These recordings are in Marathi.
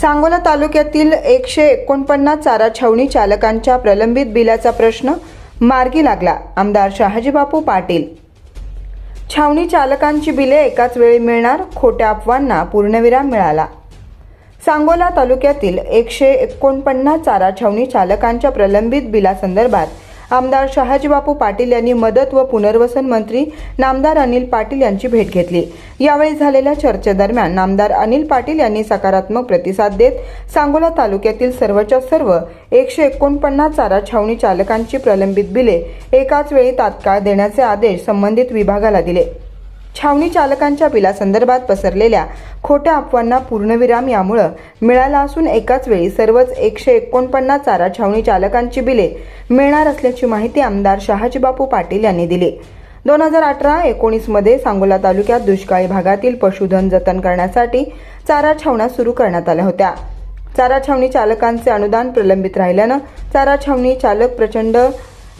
सांगोला तालुक्यातील एकशे एकोणपन्नास चारा छावणी चालकांच्या प्रलंबित बिलाचा प्रश्न मार्गी लागला आमदार शहाजीबापू पाटील. छावणी चालकांची बिले एकाच वेळी मिळणार खोट्या अफवांना पूर्णविराम मिळाला. सांगोला तालुक्यातील एकशे एकोणपन्नास चारा छावणी चालकांच्या प्रलंबित बिलासंदर्भात आमदार शहाजीबापू पाटील यांनी मदत व पुनर्वसन मंत्री नामदार अनिल पाटील यांची भेट घेतली. यावेळी झालेल्या चर्चेदरम्यान नामदार अनिल पाटील यांनी सकारात्मक प्रतिसाद देत सांगोला तालुक्यातील सर्वच्या सर्व एकशे एकोणपन्नास चारा छावणी चालकांची प्रलंबित बिले एकाच वेळी तात्काळ देण्याचे आदेश संबंधित विभागाला दिले. छावणी चालकांच्या बिलासंदर्भात पसरलेल्या खोट्या अफवांना पूर्णविराम यामुळं मिळाला असून एकाच वेळी सर्वच एकशे एकोणपन्नास चारा छावणी चालकांची बिले मिळणार असल्याची माहिती आमदार शहाजीबापू पाटील यांनी दिली. दोन हजार अठरा एकोणीसमध्ये सांगोला तालुक्यात दुष्काळी भागातील पशुधन जतन करण्यासाठी चारा छावण्या सुरू करण्यात आल्या होत्या. चारा छावणी चालकांचे अनुदान प्रलंबित राहिल्यानं चारा छावणी चालक प्रचंड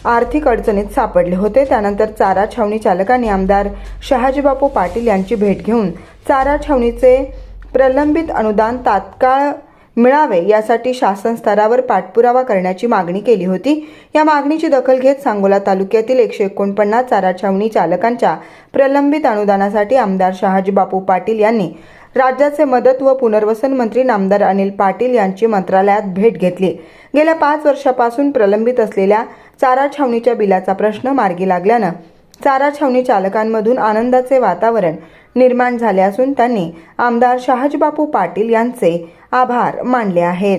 आर्थिक अडचणीत सापडले होते. त्यानंतर चारा छावणी चालकांनी आमदार शहाजीबापू पाटील यांची भेट घेऊन चारा छावणीचे प्रलंबित अनुदान तात्काळ मिळावे यासाठी शासन स्तरावर पाठपुरावा करण्याची मागणी केली होती. या मागणीची दखल घेत सांगोला तालुक्यातील एकशे एकोणपन्नास चारा छावणी चालकांच्या प्रलंबित अनुदानासाठी आमदार शहाजीबापू पाटील यांनी राज्याचे मदत व पुनर्वसन मंत्री नामदार अनिल पाटील यांची मंत्रालयात भेट घेतली. गेल्या पाच वर्षापासून प्रलंबित असलेल्या चारा छावणीच्या बिलाचा प्रश्न मार्गी लागल्यानं चारा छावणी चालकांमधून आनंदाचे वातावरण निर्माण झाले असून त्यांनी आमदार शहाजीबापू पाटील यांचे आभार मानले आहेत.